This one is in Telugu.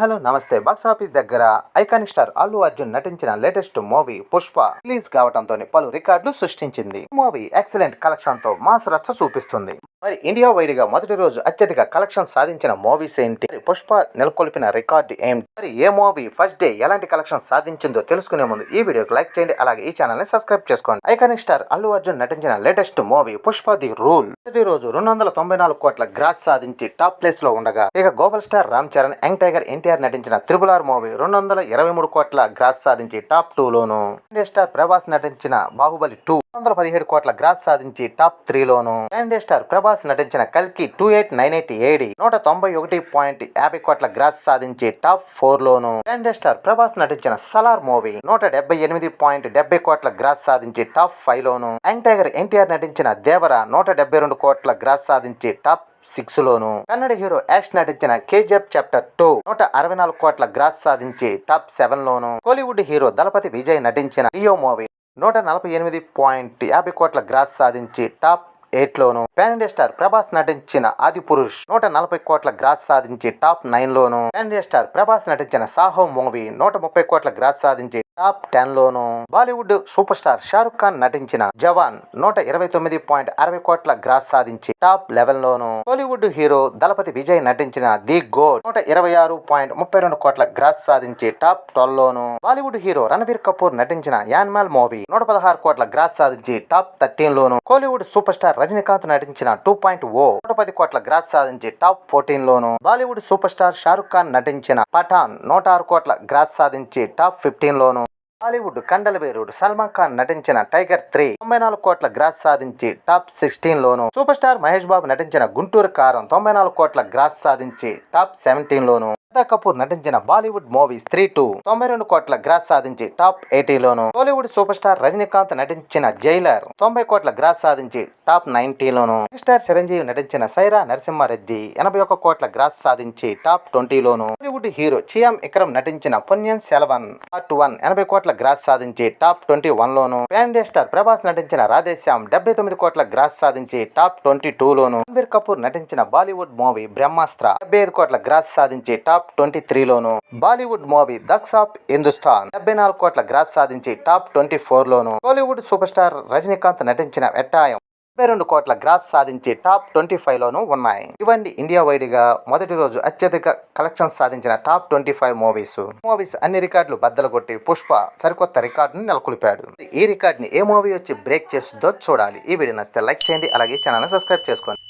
హలో నమస్తే. బాక్స్ ఆఫీస్ దగ్గర ఐకానిక్ స్టార్ అల్లు అర్జున్ నటించిన లేటెస్ట్ మూవీ పుష్ప రిలీజ్ కావడంతో పలు రికార్డులు సృష్టించింది. మూవీ ఎక్సలెంట్ కలెక్షన్తో మాస్ రచ్చ చూపిస్తుంది. మరి ఇండియా వైడ్గా మొదటి రోజు అత్యధిక కలెక్షన్ సాధించిన మూవీస్ ఏంటి? మరి పుష్ప నెలకొల్పిన రికార్డు ఏంటి? మరి ఏ మూవీ ఫస్ట్ డే ఎలాంటి కలెక్షన్ సాధించిందో తెలుసుకునే ముందు ఈ వీడియోకి లైక్ చేయండి. అలాగే ఈ ఛానల్ని సబ్స్క్రైబ్ చేసుకోండి. ఐకానిక్ స్టార్ అల్లు అర్జున్ నటించిన latest movie Pushpa the rule. మొదటి రోజు రెండు వందల తొంభై నాలుగు కోట్ల గ్రాస్ సాధించి టాప్ ప్లేస్లో ఉండగా ఇక global star Ram Charan young tiger NTR నటించిన త్రిబుల్ ఆర్ మూవీ రెండు వందల ఇరవై మూడు కోట్ల గ్రాస్ సాధించి టాప్ టూ లోను. ఇండియా స్టార్ ప్రభాస్ నటించిన బాహుబలి టూ వందల పదిహేడు కోట్ల గ్రాస్ సాధించి టాప్ త్రీ లోను స్టార్ ప్రభాస్ నటించిన కల్కి two eight nine eight AD నూట తొంభై ఒకటి పాయింట్ యాభై కోట్ల గ్రాస్ సాధించి టాప్ ఫోర్ లోను ఇండియా స్టార్ ప్రభాస్ నటించిన సలార్ మూవీ నూట డెబ్బై ఎనిమిది పాయింట్ డెబ్బై కోట్ల గ్రాస్ సాధించి టాప్ ఫైవ్ లోను యంగ్ టైగర్ ఎన్టీఆర్ నటించిన దేవర నూట డెబ్బై రెండు కోట్ల గ్రాస్ సాధించి టాప్ సిక్స్ లోను కన్నడ హీరో యాష్ నటించిన కేజీఎఫ్ చాప్టర్ టూ నూట అరవై నాలుగు కోట్ల గ్రాస్ సాధించి టాప్ సెవెన్ లోను కోలీవుడ్ హీరో దళపతి విజయ్ నటించిన లియో మూవీ నూట నలభై ఎనిమిది పాయింట్ యాభై కోట్ల గ్రాస్ సాధించి టాప్ ఎయిట్ లోను పాన్ ఇండియా స్టార్ ప్రభాస్ నటించిన ఆది పురుష్ నూట నలభై కోట్ల గ్రాస్ సాధించి టాప్ నైన్ లోను పాన్ ఇండియా స్టార్ ప్రభాస్ నటించిన సాహో మూవీ నూట ముప్పై కోట్ల గ్రాస్ సాధించి టాప్ టెన్ లోను Bollywood super star Shahrukh Khan నటించిన జవాన్ నూట ఇరవై తొమ్మిది పాయింట్ అరవై కోట్ల గ్రాస్ సాధించి టాప్ లెవెన్ లోను టాలీవుడ్ హీరో దళపతి విజయ్ నటించిన ది గోడ్ నూట ఇరవై ఆరు పాయింట్ ముప్పై రెండు కోట్ల గ్రాస్ సాధించి టాప్ ట్వెల్వ్ లోను బాలీవుడ్ హీరో రణవీర్ కపూర్ నటించిన యాన్మాల్ మూవీ నూట పదహారు కోట్ల గ్రాస్ సాధించి టాప్ థర్టీన్ లోను కోలీవుడ్ సూపర్ స్టార్ రజనీకాంత్ నటించిన టూ పాయింట్ ఓ నూట పది కోట్ల గ్రాస్ సాధించి టాప్ ఫోర్టీన్ లోను Bollywood super star Shahrukh Khan నటించిన పఠాన్ నూట ఆరు కోట్ల గ్రాస్ సాధించి టాప్ ఫిఫ్టీన్ లోను బాలీవుడ్ కండలవీరుడు సల్మాన్ ఖాన్ నటించిన టైగర్ త్రీ తొంభై నాలుగు కోట్ల గ్రాస్ సాధించి టాప్ సిక్స్టీన్ లోను. సూపర్ స్టార్ మహేష్ బాబు నటించిన గుంటూరు కారం తొంభై నాలుగు కోట్ల గ్రాస్ సాధించి టాప్ సెవెంటీన్ లోను. శ్రద్ధా కపూర్ నటించిన బాలీవుడ్ మూవీ స్త్రీ టూ తొంభై రెండు కోట్ల గ్రాస్ సాధించి టాప్ ఎయిటీలోను. బాలీవుడ్ సూపర్ స్టార్ రజనీకాంత్ నటించిన జైలర్ తొంభై కోట్ల గ్రాస్ సాధించి టాప్ నైన్టీలోను. స్టార్ చిరంజీవి నటించిన సైరా నరసింహారెడ్డి ఎనభై ఒక్క కోట్ల గ్రాస్ సాధించి టాప్ ట్వంటీలోను. బాలీవుడ్ హీరో చియామ్ ఇక్రమ్ నటించిన పొన్యన్ సెలవన్ పార్ట్ వన్ ఎనభై కోట్ల గ్రాస్ సాధించి టాప్ ట్వంటీ వన్ లోను ప్యాండే స్టార్ ప్రభాస్ నటించిన రాధేశ్యామ్ డెబ్బై తొమ్మిది కోట్ల గ్రాస్ సాధించి టాప్ ట్వంటీ టూ లోను రణబీర్ కపూర్ నటించిన బాలీవుడ్ మూవీ బ్రహ్మాస్త్ర డెబ్బై ఐదు కోట్ల గ్రాస్ సాధించి top twenty త్రీలోను Bollywood movie thugs of Hindostan డెబ్బై నాలుగు కోట్ల గ్రాస్ సాధించి టాప్ ట్వంటీ ఫోర్ లోను టాలీవుడ్ సూపర్ స్టార్ రజనీకాంత్ నటించిన వెట్టాయం డెబ్బై రెండు కోట్ల గ్రాస్ సాధించి టాప్ ట్వంటీ ఫైవ్ లోను ఉన్నాయి. ఇవన్నీ ఇండియా వైడ్గా మొదటి రోజు అత్యధిక కలెక్షన్స్ సాధించిన top twenty five movies. Movies అన్ని రికార్డులు బద్దలు కొట్టి పుష్ప సరికొత్త రికార్డును నెలకొల్పాడు. ఈ రికార్డుని ఏ మూవీ వచ్చి బ్రేక్ చేస్తుందో చూడాలి. ఈ వీడియో నచ్చితే లైక్ చేయండి అలాగే ఛానల్ సబ్స్క్రైబ్ చేసుకోండి.